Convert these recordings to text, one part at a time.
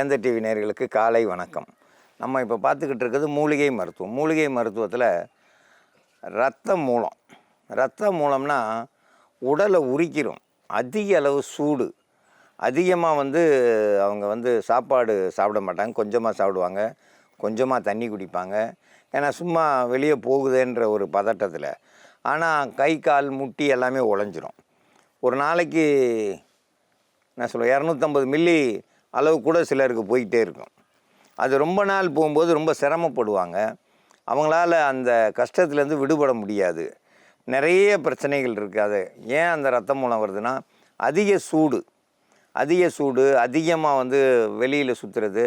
வேந்த TV நேர்களுக்கு காலை வணக்கம். நம்ம இப்போ பார்த்துக்கிட்டு இருக்கிறது மூலிகை மருத்துவம். மூலிகை மருத்துவத்தில் ரத்த மூலம் ரத்த மூலம்னா உடலை உரிக்கிறோம். அதிக அளவு சூடு. அதிகமாக வந்து அவங்க வந்து சாப்பாடு சாப்பிட மாட்டாங்க. கொஞ்சமாக சாப்பிடுவாங்க. கொஞ்சமாக தண்ணி குடிப்பாங்க. ஏன்னா சும்மா வெளியே போகுதேன்ற ஒரு பதட்டத்தில். ஆனால் கை கால் முட்டி எல்லாமே உழைஞ்சிரும் ஒரு நாளைக்கு என்ன சொல்லுவேன் இரநூத்தம்பது மில்லி அளவு கூட சிலருக்கு போயிட்டே இருக்கும். அது ரொம்ப நாள் போகும்போது ரொம்ப சிரமப்படுவாங்க. அவங்களால அந்த கஷ்டத்துலேருந்து விடுபட முடியாது. நிறைய பிரச்சனைகள் இருக்குது அது ஏன் அந்த ரத்த மூலம் வருதுன்னா அதிக சூடு. அதிக சூடு அதிகமாக வந்து வெளியில் சுற்றுறது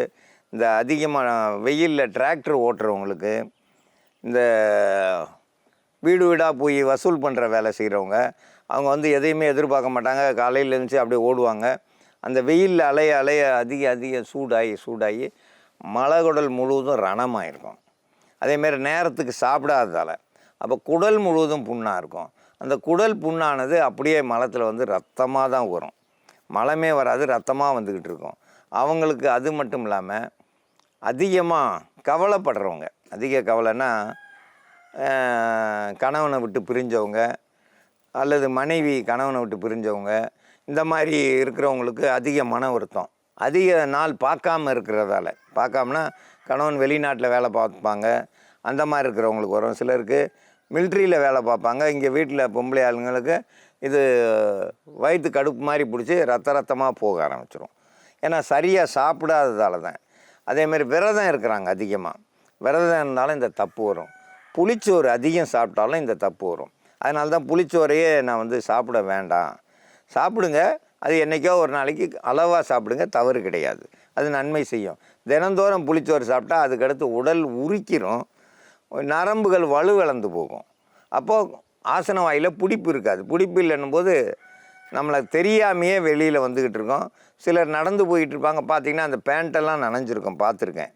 இந்த அதிகமாக வெயிலில் டிராக்டர் ஓட்டுறவங்களுக்கு இந்த வீடு வீடாக போய் வசூல் பண்ணுற வேலை செய்கிறவங்க அவங்க வந்து எதையுமே எதிர்பார்க்க மாட்டாங்க. காலையில் இருந்துச்சு அப்படியே ஓடுவாங்க. அந்த வெயிலில் அலைய அலைய அதிக அதிக சூடாகி சூடாகி மலகுடல் முழுவதும் ரணமாக இருக்கும் அதேமாரி நேரத்துக்கு சாப்பிடாததால். அப்போ குடல் முழுவதும் புண்ணாக இருக்கும். அந்த குடல் புண்ணானது அப்படியே மலத்தில் வந்து ரத்தமாக தான் வரும். மலமே வராது ரத்தமாக வந்துக்கிட்டு இருக்கும். அவங்களுக்கு அது மட்டும் இல்லாமல் அதிகமாக கவலைப்படுறவங்க அதிக கவலைன்னா கணவனை விட்டு பிரிஞ்சவங்க அல்லது மனைவி கணவனை விட்டு பிரிஞ்சவங்க இந்த மாதிரி இருக்கிறவங்களுக்கு அதிக மன வருத்தம். அதிக நாள் பார்க்காம இருக்கிறதால. பார்க்காமனா கணவன் வெளிநாட்டில் வேலை பார்ப்பாங்க. அந்த மாதிரி இருக்கிறவங்களுக்கு வரும். சிலருக்கு மிலிட்ரியில் வேலை பார்ப்பாங்க. இங்கே வீட்டில் பொம்பளை ஆளுங்களுக்கு இது வயிற்று கடுப்பு மாதிரி பிடிச்சி ரத்த ரத்தமாக போக ஆரம்பிச்சிடும் ஏன்னா சரியாக சாப்பிடாததால தான். அதேமாரி விரதம் இருக்கிறாங்க அதிகமாக விரதம் இருந்தாலும் இந்த தப்பு வரும். புளிச்சோறு அதிகம் சாப்பிட்டாலும் இந்த தப்பு வரும். அதனால தான் புளிச்சோறையே நான் வந்து சாப்பிட வேண்டாம். சாப்பிடுங்க. அது என்றைக்கோ ஒரு நாளைக்கு அளவாக சாப்பிடுங்க தவறு கிடையாது. அது நன்மை செய்யும். தினந்தோறும் புளிச்சோறு சாப்பிட்டா அதுக்கடுத்து உடல் உரிக்கிறோம். நரம்புகள் வலுவிழந்து போகும். அப்போது ஆசன வாயில் பிடிப்பு இருக்காது. பிடிப்பு இல்லைன்னும் போது நம்மளை தெரியாமையே வெளியில் வந்துக்கிட்டு இருக்கோம். சிலர் நடந்து போயிட்டு இருப்பாங்க. பார்த்தீங்கன்னா அந்த பேண்ட்டெல்லாம் நனைஞ்சிருக்கும். பார்த்துருக்கேன்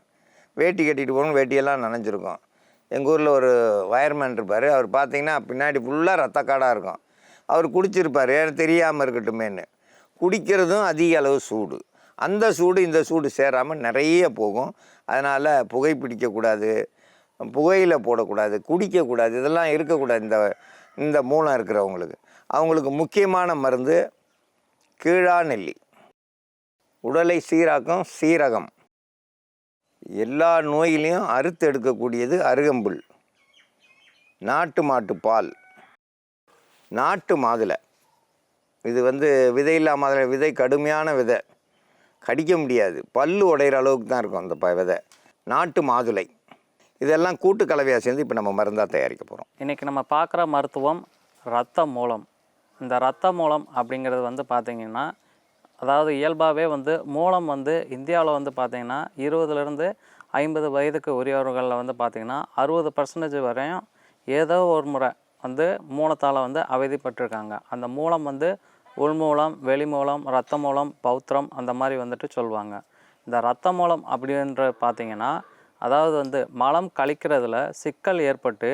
வேட்டி கட்டிட்டு போகணும் வேட்டியெல்லாம் நனைஞ்சிருக்கும். எங்கள் ஊரில் ஒரு வயர்மேன் இருப்பார். அவர் பார்த்திங்கன்னா பின்னாடி ஃபுல்லாக ரத்தக்காடாக இருக்கும். அவர் குடிச்சிருப்பார். ஏன் தெரியாமல் இருக்கட்டுமேன்னு. குடிக்கிறதும் அதிக அளவு சூடு. அந்த சூடு இந்த சூடு சேராமல் நிறைய போகும். அதனால் புகை பிடிக்கக்கூடாது. புகையில் போடக்கூடாது. குடிக்கக்கூடாது. இதெல்லாம் இருக்கக்கூடாது. இந்த இந்த மூலம் இருக்கிறவங்களுக்கு. அவங்களுக்கு முக்கியமான மருந்து கீழா நெல்லி. உடலை சீராக்கும் சீரகம். எல்லா நோயிலையும் அறுத்து எடுக்கக்கூடியது அருகம்புல். நாட்டு மாட்டு பால். நாட்டு மாதுளை. இது வந்து விதையில்லா மாதுளை விதை கடுமையான விதை. கடிக்க முடியாது. பல்லு உடையிற அளவுக்கு தான் இருக்கும் அந்த ப விதை. நாட்டு மாதுளை. இதெல்லாம் கூட்டு கலவையாக சேர்ந்து இப்போ நம்ம மருந்தாக தயாரிக்க போகிறோம் இன்றைக்கி நம்ம பார்க்குற மருத்துவம் ரத்த மூலம். இந்த ரத்த மூலம் அப்படிங்கிறது வந்து பார்த்திங்கன்னா அதாவது இயல்பாகவே வந்து மூலம் வந்து இந்தியாவில் வந்து பார்த்திங்கன்னா இருபதுலேருந்து ஐம்பது வயதுக்கு உரியவர்களில் வந்து பார்த்திங்கன்னா அறுபது பர்சன்டேஜ் வரையும் ஏதோ ஒரு முறை வந்து மூலத்தால் வந்து அவதிப்பட்டிருக்காங்க. அந்த மூலம் வந்து உள்மூலம் வெளிமூலம் இரத்த மூலம் பௌத்திரம் அந்த மாதிரி வந்துட்டு சொல்லுவாங்க இந்த ரத்த மூலம் அப்படின்ற பார்த்திங்கன்னா அதாவது வந்து மலம் கழிக்கிறதுல சிக்கல் ஏற்பட்டு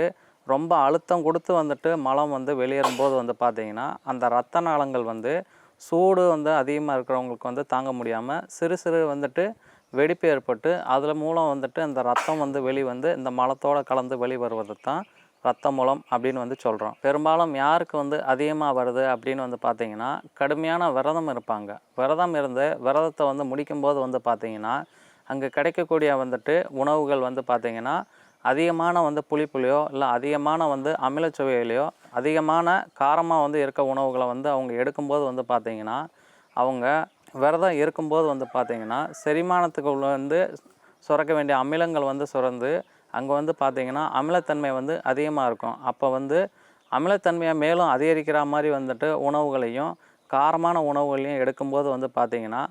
ரொம்ப அழுத்தம் கொடுத்து வந்துட்டு மலம் வந்து வெளியேறும்போது வந்து பார்த்திங்கன்னா அந்த ரத்த நாளங்கள் வந்து சூடு வந்து அதிகமாக இருக்கிறவங்களுக்கு வந்து தாங்க முடியாமல் சிறு சிறு வந்துட்டு வெடிப்பு ஏற்பட்டு அதில் மூலம் வந்துட்டு அந்த ரத்தம் வந்து வெளி வந்து இந்த மலத்தோடு கலந்து வெளி வருவது தான் ரத்த மூலம் அப்படின்னு வந்து சொல்கிறோம் பெரும்பாலும் யாருக்கு வந்து அதிகமாக வருது அப்படின்னு வந்து பார்த்தீங்கன்னா கடுமையான விரதம் இருப்பாங்க. விரதம் இருந்து விரதத்தை வந்து முடிக்கும்போது வந்து பார்த்தீங்கன்னா அங்கே கிடைக்கக்கூடிய வந்துட்டு உணவுகள் வந்து பார்த்திங்கன்னா அதிகமான வந்து புளிப்புலையோ இல்லை அதிகமான வந்து அமிலச்சுவையிலையோ அதிகமான காரமாக வந்து இருக்க உணவுகளை வந்து அவங்க எடுக்கும்போது வந்து பார்த்திங்கன்னா அவங்க விரதம் இருக்கும்போது வந்து பார்த்திங்கன்னா செரிமானத்துக்கு வந்து சுரக்க வேண்டிய அமிலங்கள் வந்து சுரந்து அங்கே வந்து பார்த்திங்கன்னா அமிலத்தன்மை வந்து அதிகமாக இருக்கும். அப்போ வந்து அமிலத்தன்மையை மேலும் அதிகரிக்கிற மாதிரி வந்துட்டு உணவுகளையும் காரமான உணவுகளையும் எடுக்கும்போது வந்து பார்த்திங்கன்னா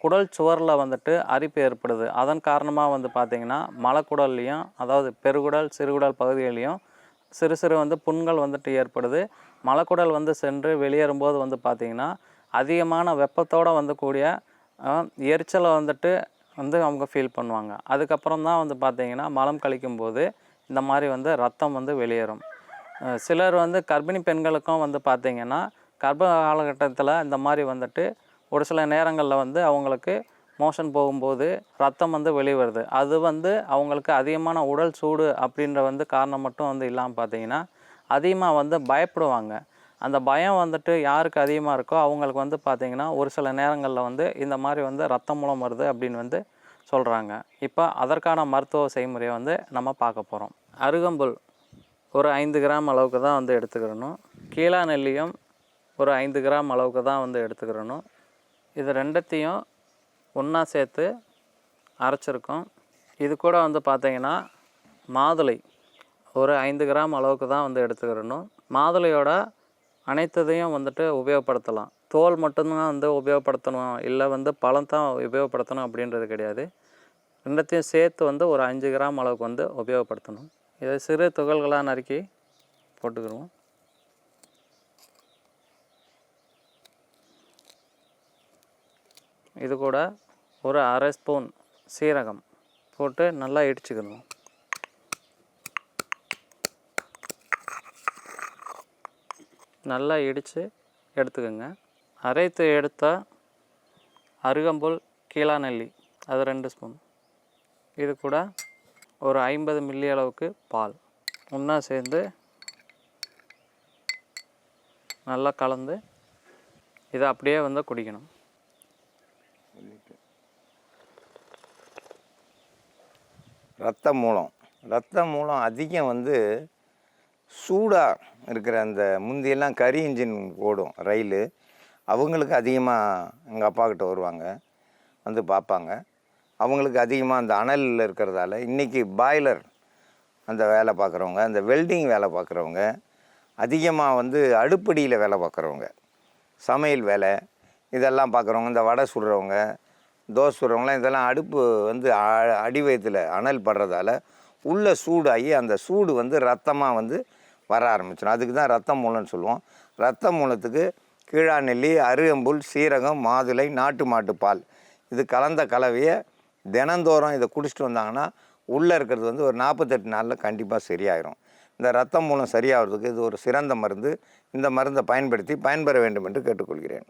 குடல் சுவரில் வந்துட்டு அரிப்பு ஏற்படுது. அதன் காரணமாக வந்து பார்த்திங்கன்னா மலக்குடல்லையும் அதாவது பெருகுடல் சிறுகுடல் பகுதிகளையும் சிறு சிறு வந்து புண்கள் வந்துட்டு ஏற்படுது. மலக்குடல் வந்து சென்று வெளியேறும்போது வந்து பார்த்திங்கன்னா அதிகமான வெப்பத்தோடு வந்து கூடிய எரிச்சலை வந்துட்டு வந்து அவங்க ஃபீல் பண்ணுவாங்க. அதுக்கப்புறம் தான் வந்து பார்த்திங்கன்னா மலம் கழிக்கும்போது இந்த மாதிரி வந்து ரத்தம் வந்து வெளியேறும். சிலர் வந்து கர்ப்பிணி பெண்களுக்கும் வந்து பார்த்திங்கன்னா கர்ப்ப காலகட்டத்தில் இந்த மாதிரி வந்துட்டு ஒரு சில நேரங்களில் வந்து அவங்களுக்கு மோஷன் போகும்போது ரத்தம் வந்து வெளியே வருது அது வந்து அவங்களுக்கு அதிகமான உடல் சூடு அப்படின்ற வந்து காரணம் மட்டும் வந்து இல்லாமல் பார்த்தீங்கன்னா அதிகமாக வந்து பயப்படுவாங்க. அந்த பயம் வந்துட்டு யாருக்கு அதிகமாக இருக்கோ அவங்களுக்கு வந்து பார்த்தீங்கன்னா ஒரு சில நேரங்களில் வந்து இந்த மாதிரி வந்து ரத்தம் மூலம் வருது அப்படின்னு வந்து சொல்கிறாங்க இப்போ அதற்கான மருத்துவ செய்முறையை வந்து நம்ம பார்க்க போகிறோம் அருகம்புல் ஒரு ஐந்து கிராம் அளவுக்கு தான் வந்து எடுத்துக்கிறணும். கீழா நெல்லியும் ஒரு ஐந்து கிராம் அளவுக்கு தான் வந்து எடுத்துக்கிறணும். இது ரெண்டத்தையும் ஒன்றா சேர்த்து அரைச்சிருக்கோம். இது கூட வந்து பார்த்தீங்கன்னா மாதுளை ஒரு ஐந்து கிராம் அளவுக்கு தான் வந்து எடுத்துக்கிறணும். மாதுளையோட அனைத்ததையும் வந்துட்டு உபயோகப்படுத்தலாம். தோல் மட்டும்தான் வந்து உபயோகப்படுத்தணும். இல்லை வந்து பழம் தான் உபயோகப்படுத்தணும் அப்படின்றது கிடையாது. ரெண்டத்தையும் சேர்த்து வந்து ஒரு அஞ்சு கிராம் அளவுக்கு வந்து உபயோகப்படுத்தணும். இதை சிறு துகள்களாக நறுக்கி போட்டுக்கிடுவோம். இது கூட ஒரு அரை ஸ்பூன் சீரகம் போட்டு நல்லா இடிச்சுக்கணும் நல்லா இடித்து எடுத்துக்கோங்க. அரைத்து எடுத்தால் அருகம்புல் கீழாநெல்லி அது ரெண்டு ஸ்பூன். இது கூட ஒரு ஐம்பது மில்லி அளவுக்கு பால். ஒன்றா சேர்ந்து நல்லா கலந்து இதை அப்படியே வந்து குடிக்கணும். ரத்த மூலம் ரத்த மூலம் அதிகம் வந்து சூடாக இருக்கிற அந்த முந்தியெல்லாம் கரி இன்ஜின் ஓடும் ரயில். அவங்களுக்கு அதிகமாக எங்கள் அப்பா கிட்ட வருவாங்க வந்து பார்ப்பாங்க. அவங்களுக்கு அதிகமாக அந்த அனலில் இருக்கிறதால இன்றைக்கி பாய்லர் அந்த வேலை பார்க்குறவங்க அந்த வெல்டிங் வேலை பார்க்குறவங்க அதிகமாக வந்து அடுப்படியில் வேலை பார்க்குறவங்க சமையல் வேலை இதெல்லாம் பார்க்குறவங்க இந்த வடை சுடுறவங்க தோசை சுடுறவங்களாம் இதெல்லாம் அடுப்பு வந்து அ- அடி வயத்தில் அனல் படுறதால உள்ளே சூடாகி அந்த சூடு வந்து ரத்தமாக வந்து வர ஆரம்பிச்சிடும் அதுக்கு தான் ரத்த மூலம்னு சொல்லுவோம். ரத்த மூலத்துக்கு கீழா நெல்லி அருகம்புல் சீரகம் மாதுளை நாட்டு மாட்டு பால். இது கலந்த கலவையை தினந்தோறும் இதை குடிச்சிட்டு வந்தாங்கன்னா உள்ளே இருக்கிறது வந்து ஒரு நாற்பத்தெட்டு நாளில் கண்டிப்பாக சரியாயிரும். இந்த ரத்தம் மூலம் சரியாகிறதுக்கு இது ஒரு சிறந்த மருந்து. இந்த மருந்தை பயன்படுத்தி பயன்பெற வேண்டும் என்று கேட்டுக்கொள்கிறேன்.